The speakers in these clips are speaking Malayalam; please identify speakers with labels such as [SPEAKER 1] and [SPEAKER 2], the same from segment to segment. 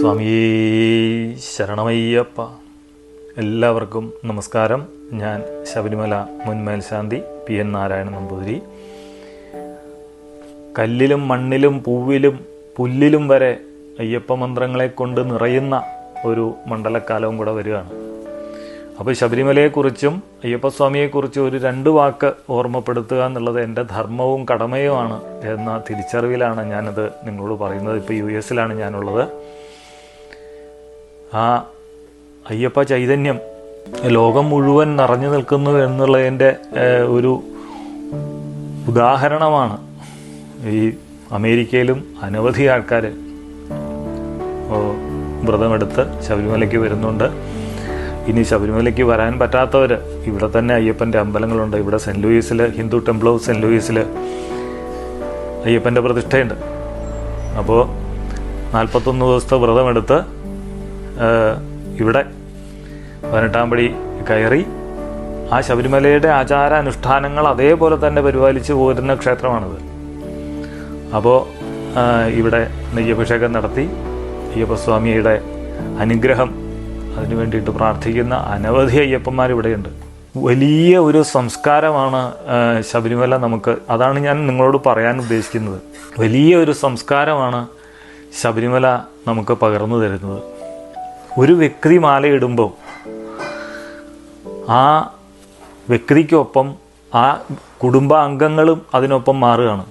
[SPEAKER 1] സ്വാമി ശരണമയ്യപ്പ. എല്ലാവർക്കും നമസ്കാരം. ഞാൻ ശബരിമല മുൻ മേൽശാന്തി പി എൻ നാരായണ നമ്പൂതിരി. കല്ലിലും മണ്ണിലും പൂവിലും പുല്ലിലും വരെ അയ്യപ്പ മന്ത്രങ്ങളെ കൊണ്ട് നിറയുന്ന ഒരു മണ്ഡലക്കാലവും കൂടെ വരികയാണ്. അപ്പോൾ ശബരിമലയെക്കുറിച്ചും അയ്യപ്പസ്വാമിയെക്കുറിച്ചും ഒരു രണ്ട് വാക്ക് ഓർമ്മപ്പെടുത്തുക എന്നുള്ളത് എന്റെ ധർമ്മവും കടമയുമാണ് എന്ന തിരിച്ചറിവിലാണ് ഞാനത് നിങ്ങളോട് പറയുന്നത്. ഇപ്പോൾ യു എസിലാണ് ഞാനുള്ളത്. ആ അയ്യപ്പ ചൈതന്യം ലോകം മുഴുവൻ നിറഞ്ഞു നിൽക്കുന്നു എന്നുള്ളതിന്റെ ഒരു ഉദാഹരണമാണ് ഈ അമേരിക്കയിലും അനവധി ആൾക്കാർ വ്രതമെടുത്ത് ശബരിമലയ്ക്ക് വരുന്നുണ്ട്. ഇനി ശബരിമലയ്ക്ക് വരാൻ പറ്റാത്തവർ ഇവിടെ തന്നെ അയ്യപ്പന്റെ അമ്പലങ്ങളുണ്ട്. ഇവിടെ സെന്റ് ലൂയിസിൽ ഹിന്ദു ടെമ്പിൾ ഓഫ് സെന്റ് ലൂയിസിൽ അയ്യപ്പന്റെ പ്രതിഷ്ഠയുണ്ട്. അപ്പോൾ നാൽപ്പത്തൊന്ന് ദിവസത്തെ വ്രതമെടുത്ത് ഇവിടെ പതിനെട്ടാം പടി കയറി ആ ശബരിമലയുടെ ആചാര അനുഷ്ഠാനങ്ങൾ അതേപോലെ തന്നെ പരിപാലിച്ച് പോരുന്ന ക്ഷേത്രമാണിത്. അപ്പോൾ ഇവിടെ നെയ്യഭിഷേകം നടത്തി അയ്യപ്പസ്വാമിയുടെ അനുഗ്രഹം അതിനു വേണ്ടിയിട്ട് പ്രാർത്ഥിക്കുന്ന അനവധി അയ്യപ്പന്മാർ ഇവിടെയുണ്ട്. വലിയ ഒരു സംസ്കാരമാണ് ശബരിമല നമുക്ക് അതാണ് ഞാൻ നിങ്ങളോട് പറയാൻ ഉദ്ദേശിക്കുന്നത്. വലിയ ഒരു സംസ്കാരമാണ് ശബരിമല നമുക്ക് പകർന്നു തരുന്നത്. ഒരു വ്യക്തി മാലയിടുമ്പോൾ ആ വ്യക്തിക്കൊപ്പം ആ കുടുംബാംഗങ്ങളും അതിനൊപ്പം മാറുകയാണ്.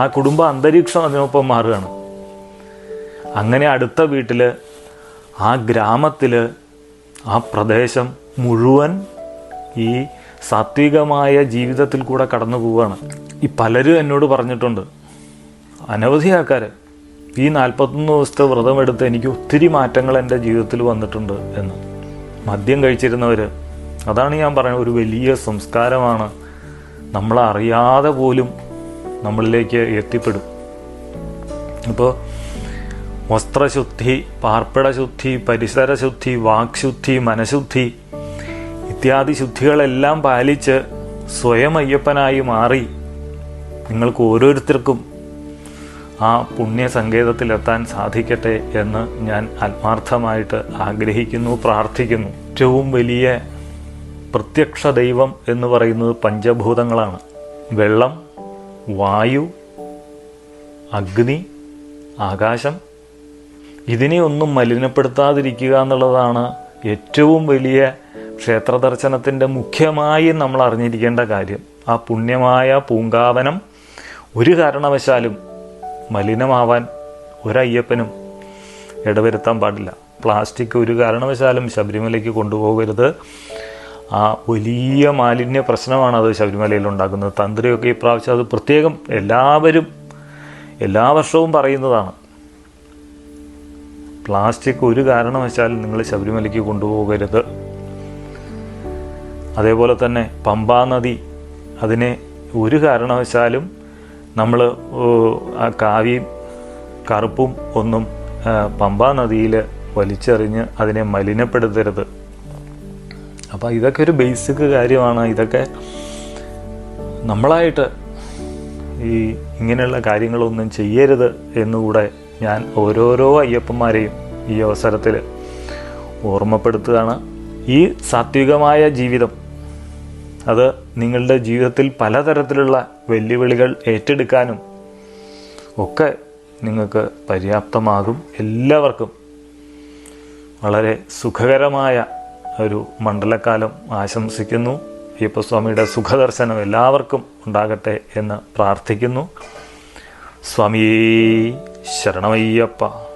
[SPEAKER 1] ആ കുടുംബ അന്തരീക്ഷം അതിനൊപ്പം മാറുകയാണ്. അങ്ങനെ അടുത്ത വീട്ടിൽ ആ ഗ്രാമത്തിൽ ആ പ്രദേശം മുഴുവൻ ഈ സാത്വികമായ ജീവിതത്തിൽ കൂടെ കടന്നു പോവുകയാണ് ഈ പലരും എന്നോട് പറഞ്ഞിട്ടുണ്ട് അനവധി ആൾക്കാർ ഈ നാൽപ്പത്തൊന്ന് ദിവസത്തെ വ്രതമെടുത്ത് എനിക്ക് ഒത്തിരി മാറ്റങ്ങൾ എന്റെ ജീവിതത്തിൽ വന്നിട്ടുണ്ട് എന്ന്. മദ്യം കഴിച്ചിരുന്നവർ അതാണ് ഞാൻ പറയുന്നത് ഒരു വലിയ സംസ്കാരമാണ്. നമ്മളറിയാതെ പോലും നമ്മളിലേക്ക് എത്തിപ്പെടും. അപ്പോൾ വസ്ത്രശുദ്ധി പാർപ്പിടശുദ്ധി പരിസരശുദ്ധി വാക്ശുദ്ധി മനഃശുദ്ധി ഇത്യാദി ശുദ്ധികളെല്ലാം പാലിച്ച് സ്വയം അയ്യപ്പനായി മാറി നിങ്ങൾക്ക് ഓരോരുത്തർക്കും ആ പുണ്യ സങ്കേതത്തിലെത്താൻ സാധിക്കട്ടെ എന്ന് ഞാൻ ആത്മാർത്ഥമായിട്ട് ആഗ്രഹിക്കുന്നു പ്രാർത്ഥിക്കുന്നു. ഏറ്റവും വലിയ പ്രത്യക്ഷ ദൈവം എന്ന് പറയുന്നത് പഞ്ചഭൂതങ്ങളാണ്. വെള്ളം വായു അഗ്നി ആകാശം. ഇതിനെ ഒന്നും മലിനപ്പെടുത്താതിരിക്കുക എന്നുള്ളതാണ് ഏറ്റവും വലിയ ക്ഷേത്ര ദർശനത്തിന്റെ മുഖ്യമായി നമ്മൾ അറിഞ്ഞിരിക്കേണ്ട കാര്യം. ആ പുണ്യമായ പൂങ്കാവനം ഒരു കാരണവശാലും മലിനമാവാൻ ഒരയ്യപ്പനും ഇടവരുത്താൻ പാടില്ല. പ്ലാസ്റ്റിക് ഒരു കാരണവശാലും ശബരിമലയ്ക്ക് കൊണ്ടുപോകരുത്. ആ വലിയ മാലിന്യ പ്രശ്നമാണ് അത് ശബരിമലയിൽ ഉണ്ടാക്കുന്നത്. തന്ത്രിയൊക്കെ ഇപ്രാവശ്യം അത് പ്രത്യേകം എല്ലാവരും എല്ലാ വർഷവും പറയുന്നതാണ്. പ്ലാസ്റ്റിക് ഒരു കാരണവശാലും നിങ്ങൾ ശബരിമലയ്ക്ക് കൊണ്ടുപോകരുത്. അതേപോലെ തന്നെ പമ്പാ നദി അതിനെ ഒരു കാരണവശാലും നമ്മൾ കാവിയും കറുപ്പും ഒന്നും പമ്പാ നദിയിൽ വലിച്ചെറിഞ്ഞ് അതിനെ മലിനപ്പെടുത്തരുത്. അപ്പോൾ ഇതൊക്കെ ഒരു ബേസിക് കാര്യമാണ്. ഇതൊക്കെ നമ്മളായിട്ട് ഈ ഇങ്ങനെയുള്ള കാര്യങ്ങളൊന്നും ചെയ്യരുത് എന്നുകൂടെ ഞാൻ ഓരോരോ അയ്യപ്പന്മാരെയും ഈ അവസരത്തിൽ ഓർമ്മപ്പെടുത്തുകയാണ്. ഈ സാത്വികമായ ജീവിതം അത് നിങ്ങളുടെ ജീവിതത്തിൽ പലതരത്തിലുള്ള വെല്ലുവിളികൾ ഏറ്റെടുക്കാനും ഒക്കെ നിങ്ങൾക്ക് പര്യാപ്തമാകും എല്ലാവർക്കും. വളരെ സുഖകരമായ ഒരു മണ്ഡലക്കാലം ആശംസിക്കുന്നു. അയ്യപ്പസ്വാമിയുടെ സുഖദർശനം എല്ലാവർക്കും ഉണ്ടാകട്ടെ എന്ന് പ്രാർത്ഥിക്കുന്നു. സ്വാമിയേ ശരണമയ്യപ്പ.